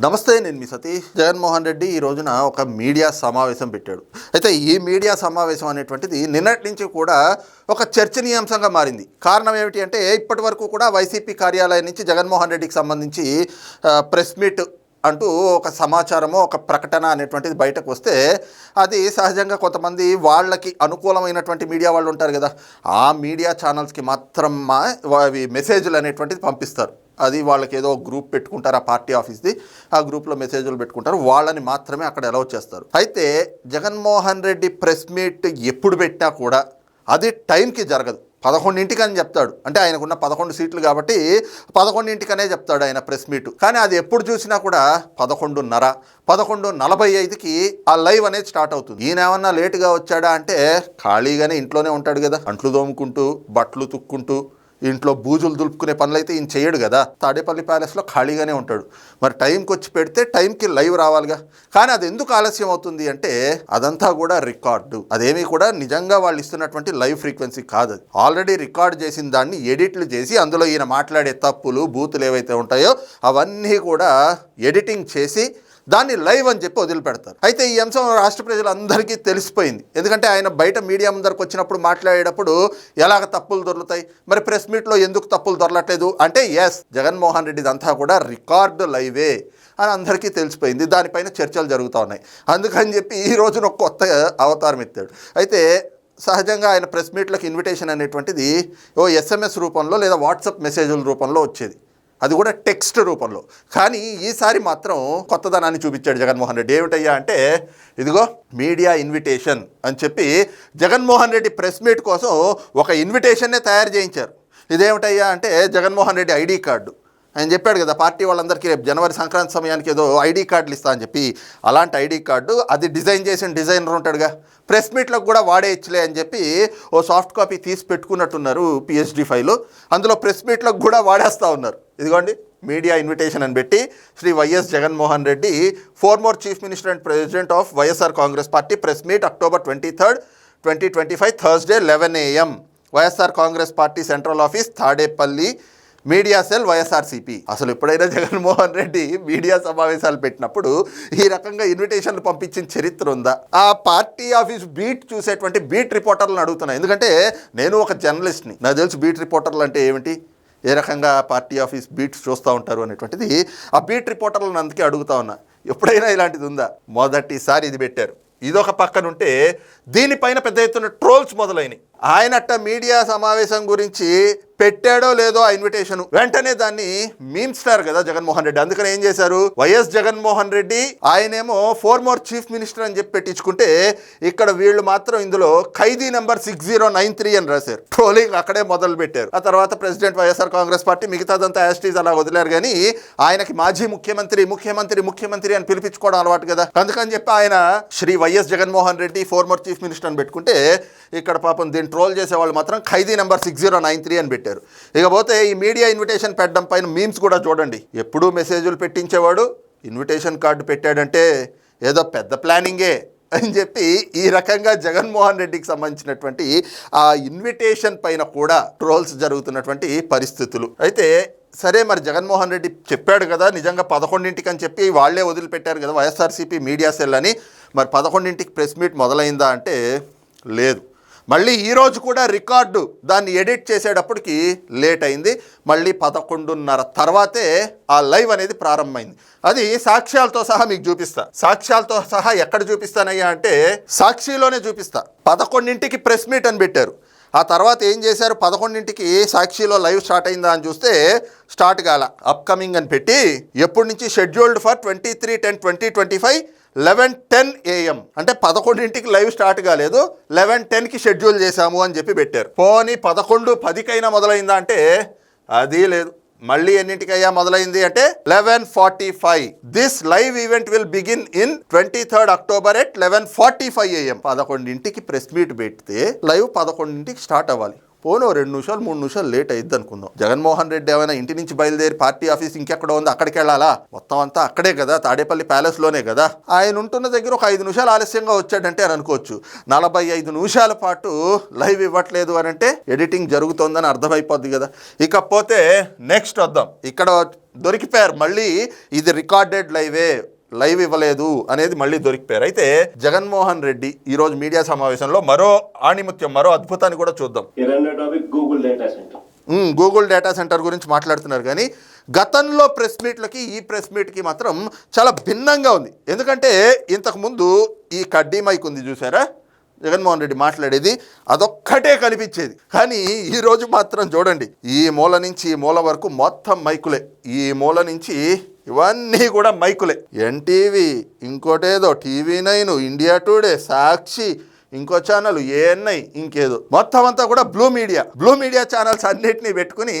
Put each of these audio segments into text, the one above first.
నమస్తే నేను మీ సతీష్. జగన్మోహన్ రెడ్డి ఈ రోజున ఒక మీడియా సమావేశం పెట్టాడు. అయితే ఈ మీడియా సమావేశం అనేటువంటిది నిన్నటి నుంచి కూడా ఒక చర్చనీయాంశంగా మారింది. కారణం ఏమిటి అంటే ఇప్పటి వరకు కూడా వైసీపీ కార్యాలయం నుంచి జగన్మోహన్ రెడ్డికి సంబంధించి ప్రెస్ మీట్ అంటూ ఒక సమాచారము ఒక ప్రకటన అనేటువంటిది బయటకు వస్తే అది సహజంగా కొంతమంది వాళ్ళకి అనుకూలమైనటువంటి మీడియా వాళ్ళు ఉంటారు కదా ఆ మీడియా ఛానల్స్కి మాత్రం అవి మెసేజ్లు అనేటువంటిది పంపిస్తారు. అది వాళ్ళకి ఏదో గ్రూప్ పెట్టుకుంటారు ఆ పార్టీ ఆఫీస్ది ఆ గ్రూప్లో మెసేజ్లు పెట్టుకుంటారు వాళ్ళని మాత్రమే అక్కడ అలౌ చేస్తారు. అయితే జగన్మోహన్ రెడ్డి ప్రెస్ మీట్ ఎప్పుడు పెట్టినా కూడా అది టైంకి జరగదు. పదకొండింటికి అని చెప్తాడు. అంటే ఆయనకున్న పదకొండు సీట్లు కాబట్టి పదకొండింటికనే చెప్తాడు ఆయన ప్రెస్ మీట్ కానీ అది ఎప్పుడు చూసినా కూడా పదకొండున్నర పదకొండు నలభై ఐదుకి ఆ లైవ్ అనేది స్టార్ట్ అవుతుంది. ఈయన ఏమన్నా లేటుగా వచ్చాడా అంటే ఖాళీగానే ఇంట్లోనే ఉంటాడు కదా. అంట్లు తోముకుంటూ బట్టలు తుక్కుంటూ ఇంట్లో బూజులు దులుపుకునే పనులు అయితే ఈయన చేయడు కదా. తాడేపల్లి ప్యాలెస్లో ఖాళీగానే ఉంటాడు. మరి టైంకి వచ్చి పెడితే టైంకి లైవ్ రావాలిగా. కానీ అది ఎందుకు ఆలస్యం అవుతుంది అంటే అదంతా కూడా రికార్డు. అదేమీ కూడా నిజంగా వాళ్ళు ఇస్తున్నటువంటి లైవ్ ఫ్రీక్వెన్సీ కాదు. అది ఆల్రెడీ రికార్డ్ చేసిన దాన్ని ఎడిట్లు చేసి అందులో ఈయన మాట్లాడే తప్పులు బూతులు ఏవైతే ఉంటాయో అవన్నీ కూడా ఎడిటింగ్ చేసి దాన్ని లైవ్ అని చెప్పి వదిలిపెడతారు. అయితే ఈ అంశం రాష్ట్ర ప్రజలందరికీ తెలిసిపోయింది. ఎందుకంటే ఆయన బయట మీడియా ముందరకు వచ్చినప్పుడు మాట్లాడేటప్పుడు ఎలాగ తప్పులు దొరుకుతాయి? మరి ప్రెస్ మీట్లో ఎందుకు తప్పులు దొరలట్లేదు? అంటే ఎస్ జగన్మోహన్ రెడ్డిదంతా కూడా రికార్డు లైవే అని అందరికీ తెలిసిపోయింది. దానిపైన చర్చలు జరుగుతూ ఉన్నాయి. అందుకని చెప్పి ఈ రోజున ఒక కొత్త అవతారం ఎత్తాడు. అయితే సహజంగా ఆయన ప్రెస్ మీట్లకు ఇన్విటేషన్ అనేటువంటిది ఓ ఎస్ఎంఎస్ రూపంలో లేదా వాట్సాప్ మెసేజ్ల రూపంలో వచ్చేది. అది కూడా టెక్స్ట్ రూపంలో. కానీ ఈసారి మాత్రం కొత్తదనాన్ని చూపించాడు జగన్మోహన్ రెడ్డి. ఏమిటయ్యా అంటే ఇదిగో మీడియా ఇన్విటేషన్ అని చెప్పి జగన్మోహన్ రెడ్డి ప్రెస్ మీట్ కోసం ఒక ఇన్విటేషన్నే తయారు చేయించారు. ఇదేమిటయ్యా అంటే జగన్మోహన్ రెడ్డి ఐడి కార్డు. ఆయన చెప్పాడు కదా పార్టీ వాళ్ళందరికీ రేపు జనవరి సంక్రాంతి సమయానికి ఏదో ఐడి కార్డులు ఇస్తా అని చెప్పి అలాంటి ఐడి కార్డు అది డిజైన్ చేసిన డిజైనర్ ఉంటాడుగా ప్రెస్ మీట్లకు కూడా వాడేయచ్చులే అని చెప్పి ఓ సాఫ్ట్ కాపీ తీసి పెట్టుకున్నట్టున్నారు పిహెచ్డి ఫైలు. అందులో ప్రెస్ మీట్లకు కూడా వాడేస్తూ ఉన్నారు. ఇదిగోండి మీడియా ఇన్విటేషన్ అని పెట్టి Shri YS Jaganmohan Reddy former chief minister and president of YSR Congress party press meet October twenty third twenty twenty five Thursday eleven AM YSR Congress party central office Tadepalli media cell YSRCP. అసలు ఎప్పుడైనా Jaganmohan Reddy media సమావేశాలు పెట్టినప్పుడు ఈ రకంగా ఇన్విటేషన్లు పంపించిన చరిత్ర ఉందా? ఆ పార్టీ ఆఫీస్ బీట్ చూసేటువంటి బీట్ రిపోర్టర్లను అడుగుతున్నా. ఎందుకంటే నేను ఒక జర్నలిస్ట్ని. నాకు తెలుసు బీట్ రిపోర్టర్లు అంటే ఏమిటి? ఏ రకంగా పార్టీ ఆఫీస్ బీట్స్ చూస్తూ ఉంటారు అనేటువంటిది ఆ బీట్ రిపోర్టర్లను అందుకే అడుగుతా ఉన్నా. ఎప్పుడైనా ఇలాంటిది ఉందా? మొదటిసారి ఇది పెట్టారు. ఇదొక పక్కనుంటే దీనిపైన పెద్ద ఎత్తున ట్రోల్స్ మొదలైనవి ఆయనట్ట మీడియా సమావేశం గురించి పెట్టాడో లేదో ఆ ఇన్విటేషన్ వెంటనే దాన్ని మీమ్స్టార్ కదా జగన్మోహన్ రెడ్డి. అందుకని ఏం చేశారు? వైఎస్ జగన్మోహన్ రెడ్డి ఆయనేమో ఫోర్మోర్ చీఫ్ మినిస్టర్ అని చెప్పి పెట్టించుకుంటే ఇక్కడ వీళ్ళు మాత్రం ఇందులో ఖైదీ number six zero nine three అని రాశారు. ట్రోలింగ్ అక్కడే మొదలు పెట్టారు. ఆ తర్వాత ప్రెసిడెంట్ వైఎస్ఆర్ కాంగ్రెస్ పార్టీ మిగతాదంతా యాస్టీస్ అలా వదిలేరు కానీ ఆయనకి మాజీ ముఖ్యమంత్రి ముఖ్యమంత్రి ముఖ్యమంత్రి అని పిలిపించుకోవడం అలవాటు కదా. అందుకని చెప్పి ఆయన Shri YS Jaganmohan Reddy former chief minister అని పెట్టుకుంటే ఇక్కడ పాపం దీన్ని ట్రోల్ చేసే వాళ్ళు మాత్రం ఖైదీ number six zero nine three అని పెట్టారు. ఇకపోతే ఈ మీడియా ఇన్విటేషన్ పెట్టడం పైన మీమ్స్ కూడా చూడండి. ఎప్పుడూ మెసేజ్లు పెట్టించేవాడు ఇన్విటేషన్ కార్డు పెట్టాడంటే ఏదో పెద్ద ప్లానింగే అని చెప్పి ఈ రకంగా జగన్మోహన్ రెడ్డికి సంబంధించినటువంటి ఆ ఇన్విటేషన్ పైన కూడా ట్రోల్స్ జరుగుతున్నటువంటి పరిస్థితులు. అయితే సరే మరి జగన్మోహన్ రెడ్డి చెప్పాడు కదా నిజంగా పదకొండింటికి అని చెప్పి వాళ్ళే వదిలిపెట్టారు కదా వైఎస్ఆర్సీపీ మీడియా సెల్ అని. మరి పదకొండింటికి ప్రెస్ మీట్ మొదలైందా అంటే లేదు. మళ్ళీ ఈరోజు కూడా రికార్డు దాన్ని ఎడిట్ చేసేటప్పటికి లేట్ అయింది. మళ్ళీ పదకొండున్నర తర్వాతే ఆ లైవ్ అనేది ప్రారంభమైంది. అది సాక్ష్యాలతో సహా మీకు చూపిస్తా. సాక్ష్యాలతో సహా ఎక్కడ చూపిస్తానయ్యా అంటే సాక్షిలోనే చూపిస్తా. పదకొండింటికి ప్రెస్ మీట్ అని పెట్టారు. ఆ తర్వాత ఏం చేశారు? పదకొండింటికి సాక్షిలో లైవ్ స్టార్ట్ అయిందా అని చూస్తే స్టార్ట్ కాల. అప్కమింగ్ అని పెట్టి ఎప్పటి నుంచి? Scheduled for twenty three ten twenty twenty five eleven ten AM అంటే పదకొండింటికి లైవ్ స్టార్ట్ కాలేదు. లెవెన్ టెన్కి షెడ్యూల్ చేశాము అని చెప్పి పెట్టారు. పోనీ పదకొండు పదికైనా మొదలైందా అంటే అది లేదు. మళ్ళీ ఎన్నింటికయ్యా మొదలైంది అంటే eleven forty five. This live event will begin in twenty third October at eleven forty five AM పదకొండింటికి ప్రెస్ మీట్ పెడితే లైవ్ పదకొండింటికి స్టార్ట్ అవ్వాలి. పోను రెండు నిమిషాలు మూడు నిమిషాలు లేట్ అయ్యిద్ది అనుకుందాం. జగన్మోహన్ రెడ్డి ఏమైనా ఇంటి నుంచి బయలుదేరి పార్టీ ఆఫీస్ ఇంకెక్కడ ఉంది? అక్కడికి వెళ్ళాలా? మొత్తం అంతా అక్కడే కదా తాడేపల్లి ప్యాలెస్లోనే కదా. ఆయన ఉంటున్న దగ్గర ఒక ఐదు నిమిషాలు ఆలస్యంగా వచ్చాడంటే అని అనుకోవచ్చు. నలభై ఐదు నిమిషాల పాటు లైవ్ ఇవ్వట్లేదు అని అంటే ఎడిటింగ్ జరుగుతోందని అర్థమైపోద్ది కదా. ఇకపోతే నెక్స్ట్ వద్దాం. ఇక్కడ దొరికిపోయారు మళ్ళీ ఇది రికార్డెడ్ లైవే. లైవ్ ఇవ్వలేదు అనేది మళ్ళీ దొరికిపోయారు. అయితే జగన్మోహన్ రెడ్డి ఈరోజు మీడియా సమావేశంలో మరో ఆణిముత్యం మరో అద్భుతాన్ని కూడా చూద్దాం. ఈ Google data center Google data center గురించి మాట్లాడుతున్నారు కానీ గతంలో ప్రెస్ మీట్లకి ఈ ప్రెస్ మీట్కి మాత్రం చాలా భిన్నంగా ఉంది. ఎందుకంటే ఇంతకుముందు ఈ కడ్డీ మైక్ ఉంది చూసారా? జగన్మోహన్ రెడ్డి మాట్లాడేది అదొక్కటే కనిపించేది. కానీ ఈ రోజు మాత్రం చూడండి ఈ మూల నుంచి ఈ మూల వరకు మొత్తం మైకులే. ఈ మూల నుంచి ఇవన్నీ కూడా మైకులే. NTV ఇంకోటేదో TV nine India today Sakshi ఇంకో ఛానల్ ఏఎన్ఐ ఇంకేదో. మొత్తం అంతా కూడా blue media blue media channels అన్నిటినీ పెట్టుకుని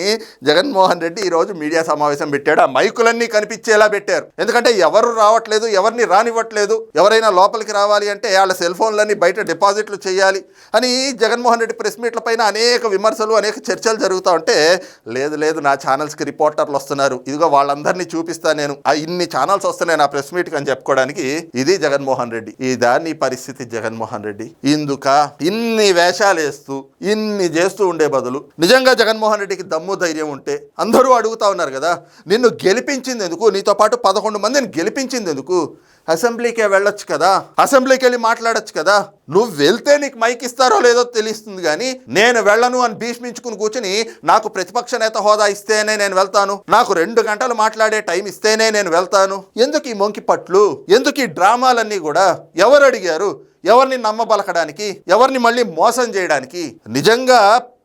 జగన్మోహన్ రెడ్డి ఈరోజు మీడియా సమావేశం పెట్టాడు. ఆ మైకులన్నీ కనిపించేలా పెట్టారు. ఎందుకంటే ఎవరు రావట్లేదు ఎవరిని రానివ్వట్లేదు ఎవరైనా లోపలికి రావాలి అంటే వాళ్ళ సెల్ ఫోన్లన్నీ బయట డిపాజిట్లు చేయాలి అని జగన్మోహన్ రెడ్డి ప్రెస్ మీట్ల పైన అనేక విమర్శలు అనేక చర్చలు జరుగుతూ ఉంటే లేదు లేదు నా ఛానల్స్కి రిపోర్టర్లు వస్తున్నారు. ఇదిగో వాళ్ళందరినీ చూపిస్తా నేను. ఆ ఇన్ని ఛానల్స్ వస్తున్నాయి నా ప్రెస్ మీట్కి అని చెప్పుకోవడానికి ఇది జగన్మోహన్ రెడ్డి. ఈ దాన్ని పరిస్థితి జగన్మోహన్ రెడ్డి. ఇందుక ఇన్ని వేషాలు వేస్తూ ఇన్ని చేస్తూ ఉండే బదులు నిజంగా జగన్మోహన్ రెడ్డికి దమ్ము ధైర్యం ఉంటే అందరూ అడుగుతా ఉన్నారు కదా నిన్ను గెలిపించింది ఎందుకు నీతో పాటు పదకొండు మందిని గెలిపించింది ఎందుకు అసెంబ్లీకే వెళ్ళొచ్చు కదా అసెంబ్లీకి వెళ్ళి మాట్లాడొచ్చు కదా. నువ్వు వెళ్తే నీకు మైక్ ఇస్తారో లేదో తెలుస్తుంది కానీ నేను వెళ్ళను అని భీష్మించుకుని కూర్చుని నాకు ప్రతిపక్ష నేత హోదా ఇస్తేనే నేను వెళ్తాను. నాకు రెండు గంటలు మాట్లాడే టైం ఇస్తేనే నేను వెళ్తాను. ఎందుకు ఈ మొంకి పట్లు ఎందుకు ఈ డ్రామాలన్నీ కూడా? ఎవరు అడిగారు? ఎవరిని నమ్మబలకడానికి ఎవరిని మళ్ళీ మోసం చేయడానికి నిజంగా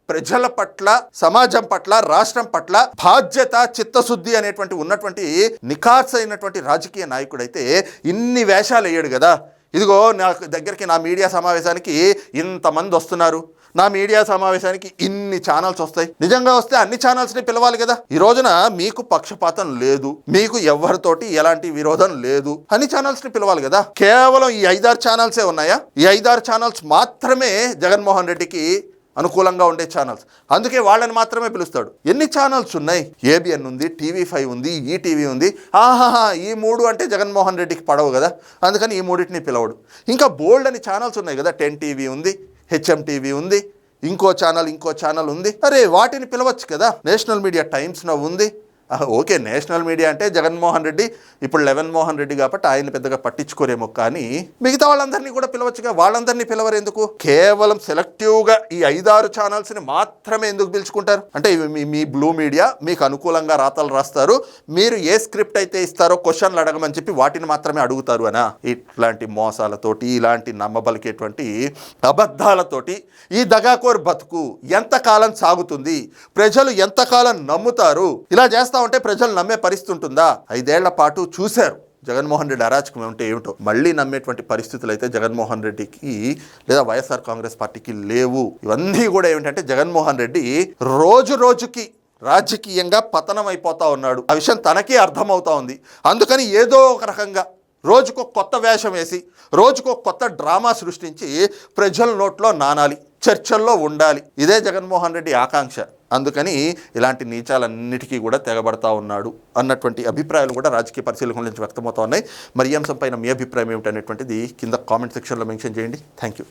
ప్రజల పట్ల సమాజం పట్ల రాష్ట్రం పట్ల బాధ్యత చిత్తశుద్ధి అనేటువంటి ఉన్నటువంటి నిఖార్స్ అయినటువంటి రాజకీయ నాయకుడైతే ఇన్ని వేషాలు వేయడు కదా. ఇదిగో నా దగ్గరికి నా మీడియా సమావేశానికి ఇంతమంది వస్తున్నారు. నా మీడియా సమావేశానికి ఇన్ని ఛానల్స్ వస్తాయి. నిజంగా వస్తే అన్ని ఛానల్స్ని పిలవాలి కదా? ఈ రోజున మీకు పక్షపాతం లేదు. మీకు ఎవరితోటి ఎలాంటి విరోధం లేదు. అన్ని ఛానల్స్ని పిలవాలి కదా? కేవలం ఈ ఐదారు ఛానల్సే ఉన్నాయా? ఈ ఐదారు ఛానల్స్ మాత్రమే జగన్మోహన్ రెడ్డికి అనుకూలంగా ఉండే ఛానల్స్. అందుకే వాళ్ళని మాత్రమే పిలుస్తాడు. ఎన్ని ఛానల్స్ ఉన్నాయి? ఏబిఎన్ ఉంది టీవీ ఫైవ్ ఉంది ఈటీవీ ఉంది. ఆహాహా ఈ మూడు అంటే జగన్మోహన్ రెడ్డికి పడవు కదా? అందుకని ఈ మూడింటిని పిలవడు. ఇంకా బోల్డ్ అని ఛానల్స్ ఉన్నాయి కదా? టెన్ టీవీ ఉంది హెచ్ఎం టీవీ ఉంది ఇంకో ఛానల్ ఇంకో ఛానల్ ఉంది. అరే వాటిని పిలవచ్చు కదా? నేషనల్ మీడియా టైమ్స్ నవ్ ఉంది. ఓకే నేషనల్ మీడియా అంటే జగన్మోహన్ రెడ్డి ఇప్పుడు లెవెన్ మోహన్ రెడ్డి కాబట్టి ఆయన పెద్దగా పట్టించుకోరేమో కానీ మిగతా వాళ్ళందరినీ కూడా పిలవచ్చుగా? వాళ్ళందరినీ పిలవరు ఎందుకు? కేవలం సెలెక్టివ్గా ఈ ఐదారు ఛానల్స్ని మాత్రమే ఎందుకు పిలుచుకుంటారు? అంటే ఇవి మీ మీ బ్లూ మీడియా మీకు అనుకూలంగా రాతలు రాస్తారు. మీరు ఏ స్క్రిప్ట్ అయితే ఇస్తారో క్వశ్చన్లు అడగమని చెప్పి వాటిని మాత్రమే అడుగుతారు అనా? ఇట్లాంటి మోసాలతోటి ఇలాంటి నమ్మబలికేటువంటి అబద్ధాలతోటి ఈ దగాకోర్ బతుకు ఎంతకాలం సాగుతుంది? ప్రజలు ఎంతకాలం నమ్ముతారు? ఇలా చేస్తారు చేస్తా ఉంటే ప్రజలు నమ్మే పరిస్థితి ఉంటుందా ఐదేళ్ళ పాటు చూశారు. జగన్మోహన్ రెడ్డి అరాచకం ఉంటే ఏమిటో. మళ్ళీ నమ్మేటువంటి పరిస్థితులు అయితే జగన్మోహన్ రెడ్డికి లేదా వైఎస్ఆర్ కాంగ్రెస్ పార్టీకి లేవు. ఇవన్నీ కూడా ఏమిటంటే జగన్మోహన్ రెడ్డి రోజు రోజుకి రాజకీయంగా పతనం అయిపోతా ఉన్నాడు. ఆ విషయం తనకే అర్థమవుతా ఉంది. అందుకని ఏదో ఒక రకంగా రోజుకో కొత్త వేషం వేసి రోజుకో కొత్త డ్రామా సృష్టించి ప్రజల నోట్లో నానాలి చర్చల్లో ఉండాలి. ఇదే జగన్మోహన్ రెడ్డి ఆకాంక్ష. అందుకని ఇలాంటి నీచాలన్నిటికీ కూడా తెగబడతా ఉన్నాడు అన్నటువంటి అభిప్రాయాలు కూడా రాజకీయ పరిశీలకుల నుంచి వ్యక్తమవుతా ఉన్నాయి. మరి ఈ అంశంపైన మీ అభిప్రాయం ఏమిటనేటువంటిది కింద కామెంట్ సెక్షన్లో మెన్షన్ చేయండి. Thank you